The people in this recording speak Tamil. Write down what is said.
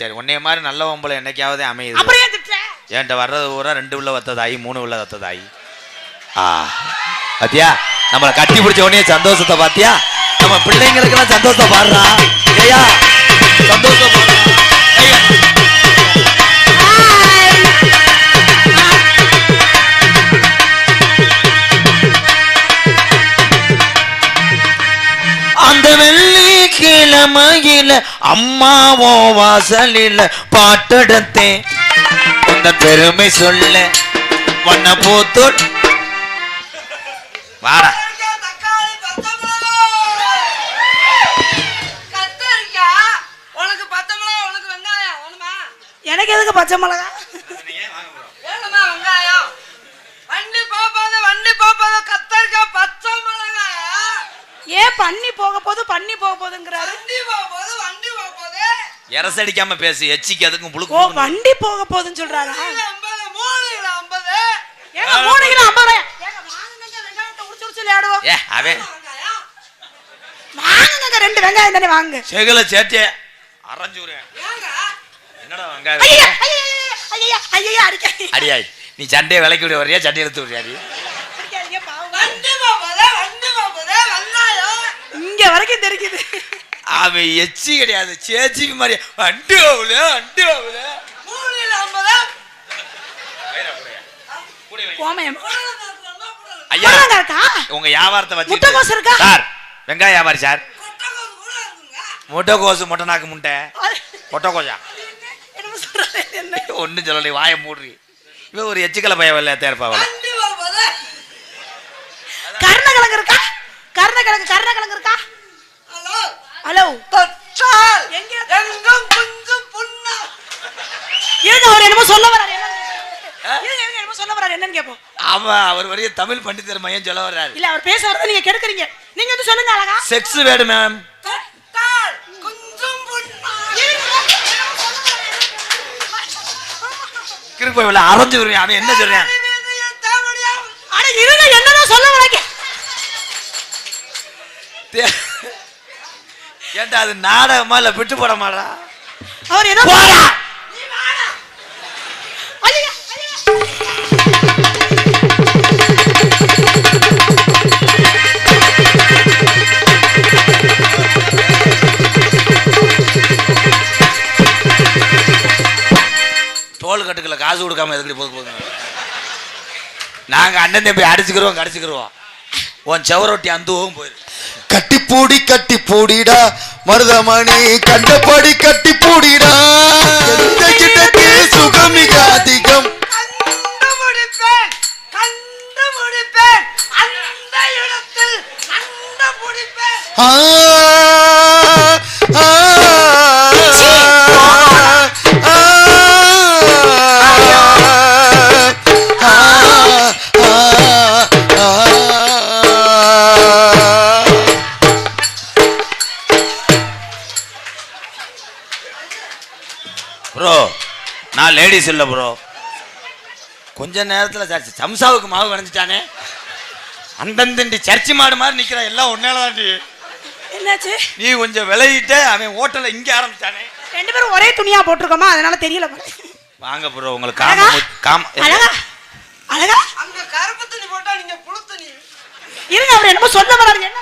சரி உன்னைய மாதிரி நல்ல ஒம்பளை என்னைக்காவது அமையுது. என்கிட்ட வர்றது பூரா ரெண்டு உள்ள வத்ததாயி மூணு உள்ள வத்ததாயி ஆ பாத்தியா? நம்மளை கட்டி பிடிச்ச உடனே சந்தோஷத்தை பாத்தியா? நம்ம பிள்ளைங்களுக்கெல்லாம் சந்தோஷத்தை பாடுறா. ஏயா சந்தோஷம். கிழமையில அம்மாவோ வாசலில பாட்டெடுத்தேன் உந்த பெருமை சொல்ல வண்ண பூத்து வாடா? எனக்கு எதுக்கு பச்சை மிளகா வெங்காயம்? வண்டி கத்தரிக்காய், பச்சை மிளகாய். ஏன் பண்ணி போக போது பண்ணி போக போதுங்கிறாரு எரசடிக்காம பேசு எச்சிக்கு அதுக்கும் ஓ புழுக்கு வண்டி போக போதுன்னு சொல்றாரா. ஏங்க மூணு கிலோ ஐம்பது. விளையாடுவோம். ஏ அவன் வெங்காயம். வாங்குங்க ரெண்டு வெங்காயம் தானே வாங்க. செகுல சேட்டே அரைஞ்சூரேன் ஏங்க? என்னடா ஐயா வெங்காயம் ஐயா ஐயா அடிக்காதீங்க அடியாய் நீ சண்டையை விலைக்கு விட வரியா சண்டை எடுத்து விடுறியா நீ அடிக்காதீங்க பாவம் வண்டி போகும்போது, வண்டி போகும்போது, வெங்காயம். இங்க வரைக்கும் தெரிக்குது. அவன் எச்சி கிடையாது சேச்சிக்கு மாதிரி. And ஆகுல and. கோமயம் ஐயா உங்க வியாபாரத்தை வச்சு? சார் வெங்காய வியாபாரி சார். முட்டை நாக்கு முட்டை. சொல்றாரு என்ன? ஒன்றும் சொல்லலை வாயை மூடுறி. இவன் ஒரு எச்சிக்கலை பையன் வரல தேர்ப்பாவல? ஹலோ தொற்றால் எங்க? எங்கும் குஞ்சும் புண்ணா இருங்க அவர் என்னமோ சொல்ல வராரு என்னமோ சொல்ல வராரு என்னன்னு கேப்போம். அவன் அவர் வரைய தமிழ் பண்டிதர் மையம் சொல்ல வர்றாரு. இல்ல அவர் பேச வரதை நீங்க கெடுக்குறீங்க. நீங்க வந்து சொல்லுங்க அழகா. செக்ஸ் வேணும் மேம் அரைஞ்சு வருவேன். அவன் என்ன சொல்றேன்? ஏன்டா அது நாடகமா இல்ல விட்டு போட மாடா அவர் ஏதோ போடா! தோல் கட்டுக்கல காசு கொடுக்காம எதுக்கு போது போதுங்க நாங்க அண்ணன் தம்பி அடிச்சுக்கிறோம் கடிச்சுக்கிறோம் உன் செவரொட்டி அந்துவும் போயிரு. கட்டி பூடி கட்டி பூடிடா மருதமணி கண்டபடி கட்டி பூடிடா எந்த கிட்டக்கு அதிகம். அந்த இடத்தில் ப்ரோ நான் லேடிஸ் இல்லை ப்ரோ கொஞ்ச நேரத்தில் சர்ச் சம்சாவுக்கு மாவு கணைஞ்சிட்டானே அந்தந்தண்டி சர்ச்சி மாடு மாதிரி நிற்கிற எல்லாம் ஒன்னால தாண்டி என்னாச்சு? நீ கொஞ்சம் விளையிட்ட அவன் ஹோட்டலை இங்கே ஆரம்பிச்சானே. ரெண்டு பேரும் ஒரே துணியா போட்டிருக்கோமா? அதனால தெரியல. வாங்க ப்ரோ உங்களுக்கு காம காம அழகா? அழகா? அங்க கருப்பு துணி போட்டா நீங்க புழு துணி. இருங்க அவர் என்னமோ சொல்ல வராரு என்ன?